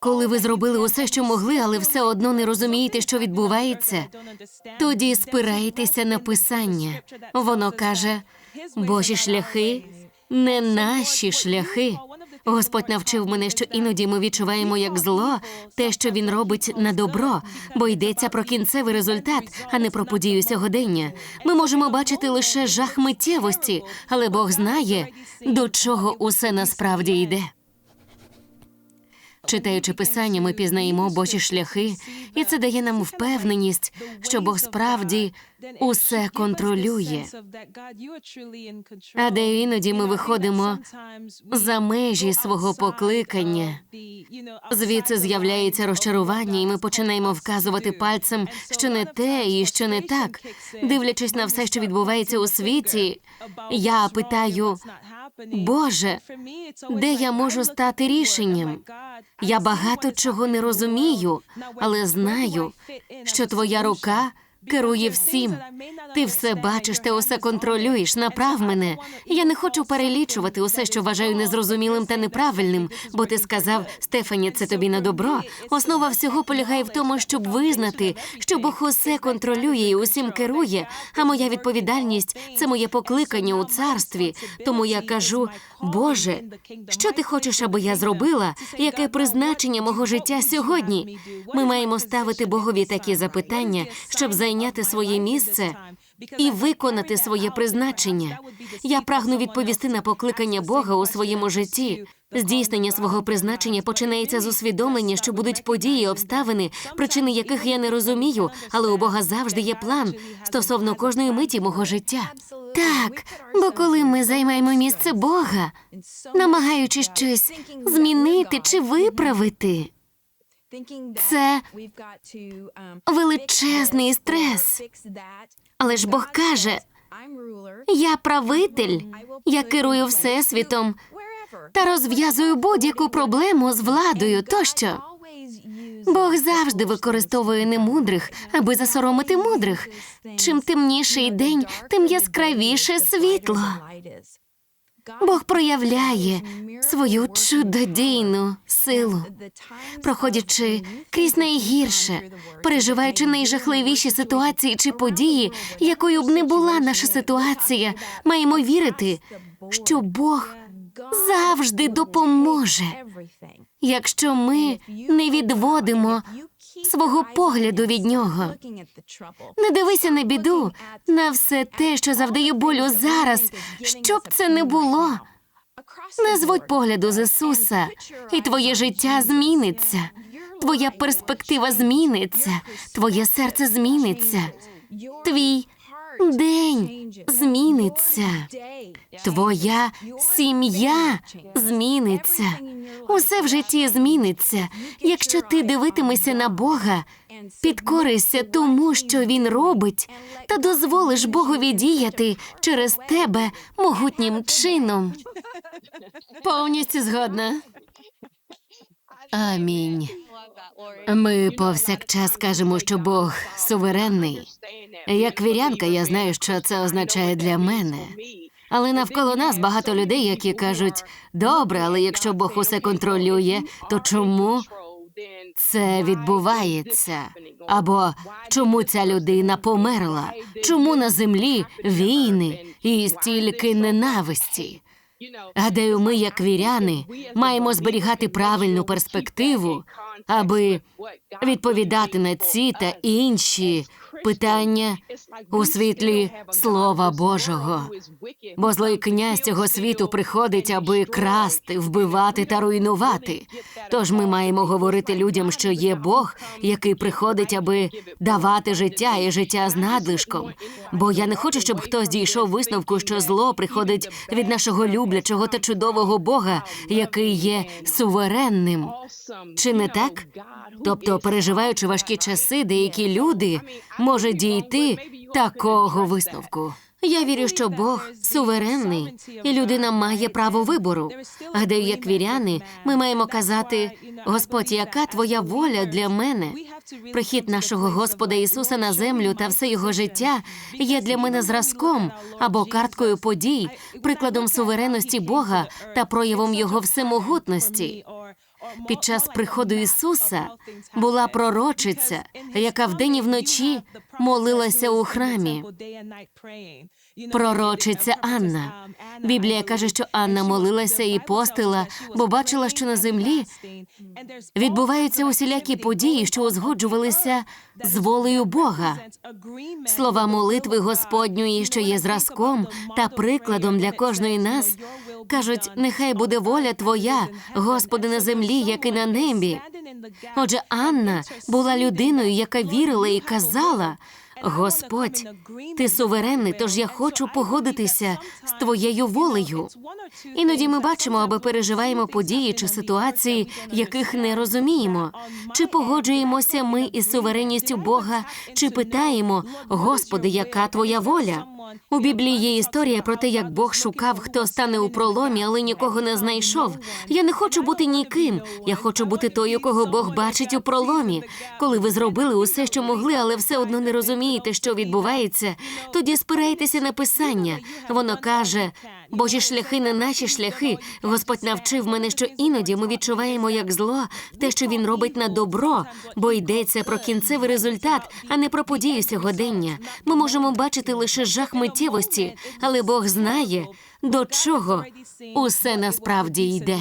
Коли ви зробили усе, що могли, але все одно не розумієте, що відбувається, тоді спирайтеся на писання. Воно каже: Божі шляхи не наші шляхи. Господь навчив мене, що іноді ми відчуваємо як зло те, що він робить на добро, бо йдеться про кінцевий результат, а не про подію сьогодення. Ми можемо бачити лише жах миттєвості, але Бог знає, до чого усе насправді йде. Читаючи писання, ми пізнаємо Божі шляхи, і це дає нам впевненість, що Бог справді усе контролює. А де іноді ми виходимо за межі свого покликання. Звідси з'являється розчарування, і ми починаємо вказувати пальцем, що не те і що не так. Дивлячись на все, що відбувається у світі, я питаю, Боже, де я можу стати рішенням? Я багато чого не розумію, але знаю, що твоя рука керує всім. Ти все бачиш, ти усе контролюєш. Направ мене. Я не хочу перелічувати усе, що вважаю незрозумілим та неправильним, бо ти сказав, Стефані, це тобі на добро. Основа всього полягає в тому, щоб визнати, що Бог усе контролює і усім керує. А моя відповідальність це моє покликання у царстві. Тому я кажу, Боже, що ти хочеш, аби я зробила? Яке призначення мого життя сьогодні? Ми маємо ставити Богові такі запитання, щоб зайняти своє місце і виконати своє призначення. Я прагну відповісти на покликання Бога у своєму житті. Здійснення свого призначення починається з усвідомлення, що будуть події, обставини, причини яких я не розумію, але у Бога завжди є план стосовно кожної миті мого життя. Так, бо коли ми займаємо місце Бога, намагаючись щось змінити чи виправити, це величезний стрес. Але ж Бог каже, я правитель, я керую всесвітом та розв'язую будь-яку проблему з владою тощо. Бог завжди використовує немудрих, аби засоромити мудрих. Чим темніший день, тим яскравіше світло. Бог проявляє свою чудодійну силу, проходячи крізь найгірше, переживаючи найжахливіші ситуації чи події, якою б не була наша ситуація, маємо вірити, що Бог завжди допоможе, якщо ми не відводимо свого погляду від нього. Не дивися на біду, на все те, що завдає болю зараз, що б це не було. Не зводь погляду з Ісуса, і твоє життя зміниться. Твоя перспектива зміниться, твоє серце зміниться, твій день зміниться, твоя сім'я зміниться. Усе в житті зміниться, якщо ти дивитимешся на Бога, підкоришся тому, що Він робить, та дозволиш Богові діяти через тебе могутнім чином. Повністю згодна. Амінь. Ми повсякчас кажемо, що Бог суверенний. Як вірянка, я знаю, що це означає для мене. Але навколо нас багато людей, які кажуть: добре, але якщо Бог усе контролює, то чому це відбувається? Або чому ця людина померла? Чому на землі війни і стільки ненависті? Гадаю, ми, як віряни, маємо зберігати правильну перспективу, аби відповідати на ці та інші питання у світлі Слова Божого. Бо злий князь цього світу приходить, аби красти, вбивати та руйнувати. Тож ми маємо говорити людям, що є Бог, який приходить, аби давати життя і життя з надлишком. Бо я не хочу, щоб хтось дійшов висновку, що зло приходить від нашого люблячого та чудового Бога, який є суверенним. Чи не так? Тобто, переживаючи важкі часи, деякі люди можуть дійти такого висновку. Я вірю, що Бог суверенний, і людина має право вибору. Гадаю, як віряни, ми маємо казати: Господь, яка твоя воля для мене? Прихід нашого Господа Ісуса на землю та все його життя є для мене зразком або карткою подій, прикладом суверенності Бога та проявом його всемогутності. Під час приходу Ісуса була пророчиця, яка вдень і вночі молилася у храмі. Пророчиця Анна. Біблія каже, що Анна молилася і постила, бо бачила, що на землі відбуваються усілякі події, що узгоджувалися з волею Бога. Слова молитви Господньої, що є зразком та прикладом для кожної нас, кажуть: нехай буде воля Твоя, Господи, на землі, як і на небі. Отже, Анна була людиною, яка вірила і казала: Господь, ти суверенний, тож я хочу погодитися з твоєю волею. Іноді ми бачимо або переживаємо події чи ситуації, яких не розуміємо. Чи погоджуємося ми із суверенністю Бога, чи питаємо, Господи, яка твоя воля? У Біблії є історія про те, як Бог шукав, хто стане у проломі, але нікого не знайшов. Я не хочу бути ніким. Я хочу бути тою, кого Бог бачить у проломі. Коли ви зробили усе, що могли, але все одно не розумієте, що відбувається, тоді спирайтеся на писання. Воно каже: Божі шляхи не наші шляхи. Господь навчив мене, що іноді ми відчуваємо як зло те, що він робить на добро, бо йдеться про кінцевий результат, а не про подію сьогодення. Ми можемо бачити лише жах миттєвості, але Бог знає, до чого усе насправді йде.